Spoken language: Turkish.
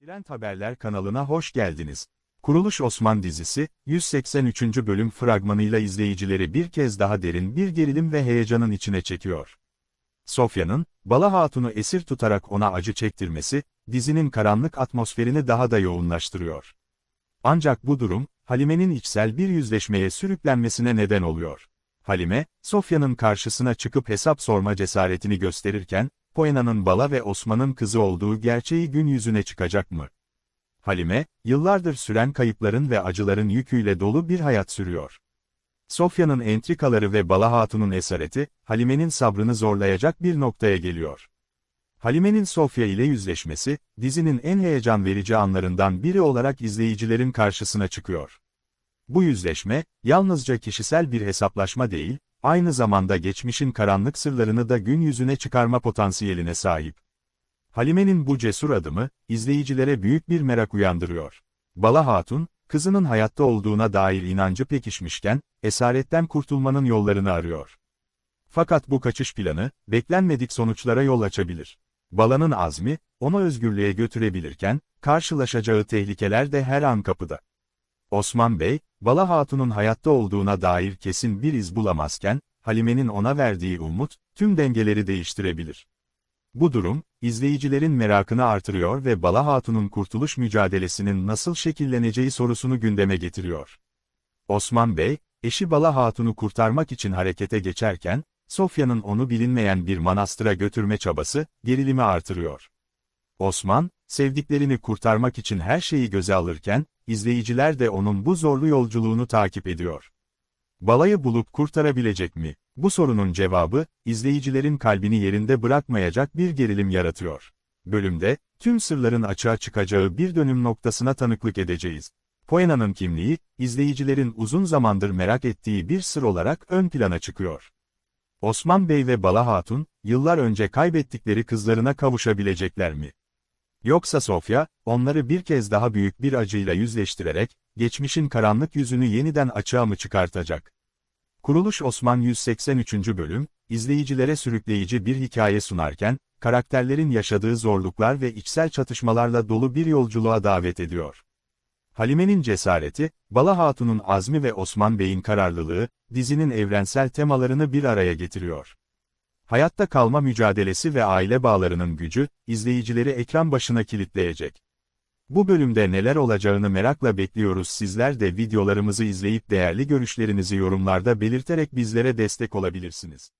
Trend Haberler kanalına hoş geldiniz. Kuruluş Osman dizisi, 183. bölüm fragmanıyla izleyicileri bir kez daha derin bir gerilim ve heyecanın içine çekiyor. Sofya'nın, Bala Hatun'u esir tutarak ona acı çektirmesi, dizinin karanlık atmosferini daha da yoğunlaştırıyor. Ancak bu durum, Halime'nin içsel bir yüzleşmeye sürüklenmesine neden oluyor. Halime, Sofya'nın karşısına çıkıp hesap sorma cesaretini gösterirken, Poena'nın Bala ve Osman'ın kızı olduğu gerçeği gün yüzüne çıkacak mı? Halime, yıllardır süren kayıpların ve acıların yüküyle dolu bir hayat sürüyor. Sofya'nın entrikaları ve Bala Hatun'un esareti, Halime'nin sabrını zorlayacak bir noktaya geliyor. Halime'nin Sofya ile yüzleşmesi, dizinin en heyecan verici anlarından biri olarak izleyicilerin karşısına çıkıyor. Bu yüzleşme, yalnızca kişisel bir hesaplaşma değil, aynı zamanda geçmişin karanlık sırlarını da gün yüzüne çıkarma potansiyeline sahip. Halime'nin bu cesur adımı, izleyicilere büyük bir merak uyandırıyor. Bala Hatun, kızının hayatta olduğuna dair inancı pekişmişken, esaretten kurtulmanın yollarını arıyor. Fakat bu kaçış planı, beklenmedik sonuçlara yol açabilir. Bala'nın azmi, onu özgürlüğe götürebilirken, karşılaşacağı tehlikeler de her an kapıda. Osman Bey, Bala Hatun'un hayatta olduğuna dair kesin bir iz bulamazken, Halime'nin ona verdiği umut, tüm dengeleri değiştirebilir. Bu durum, izleyicilerin merakını artırıyor ve Bala Hatun'un kurtuluş mücadelesinin nasıl şekilleneceği sorusunu gündeme getiriyor. Osman Bey, eşi Bala Hatun'u kurtarmak için harekete geçerken, Sofya'nın onu bilinmeyen bir manastıra götürme çabası, gerilimi artırıyor. Osman, sevdiklerini kurtarmak için her şeyi göze alırken, izleyiciler de onun bu zorlu yolculuğunu takip ediyor. Balayı bulup kurtarabilecek mi? Bu sorunun cevabı, izleyicilerin kalbini yerinde bırakmayacak bir gerilim yaratıyor. Bölümde, tüm sırların açığa çıkacağı bir dönüm noktasına tanıklık edeceğiz. Poena'nın kimliği, izleyicilerin uzun zamandır merak ettiği bir sır olarak ön plana çıkıyor. Osman Bey ve Bala Hatun, yıllar önce kaybettikleri kızlarına kavuşabilecekler mi? Yoksa Sofya, onları bir kez daha büyük bir acıyla yüzleştirerek, geçmişin karanlık yüzünü yeniden açığa mı çıkartacak? Kuruluş Osman 183. bölüm, izleyicilere sürükleyici bir hikaye sunarken, karakterlerin yaşadığı zorluklar ve içsel çatışmalarla dolu bir yolculuğa davet ediyor. Halime'nin cesareti, Bala Hatun'un azmi ve Osman Bey'in kararlılığı, dizinin evrensel temalarını bir araya getiriyor. Hayatta kalma mücadelesi ve aile bağlarının gücü, izleyicileri ekran başına kilitleyecek. Bu bölümde neler olacağını merakla bekliyoruz sizler de videolarımızı izleyip değerli görüşlerinizi yorumlarda belirterek bizlere destek olabilirsiniz.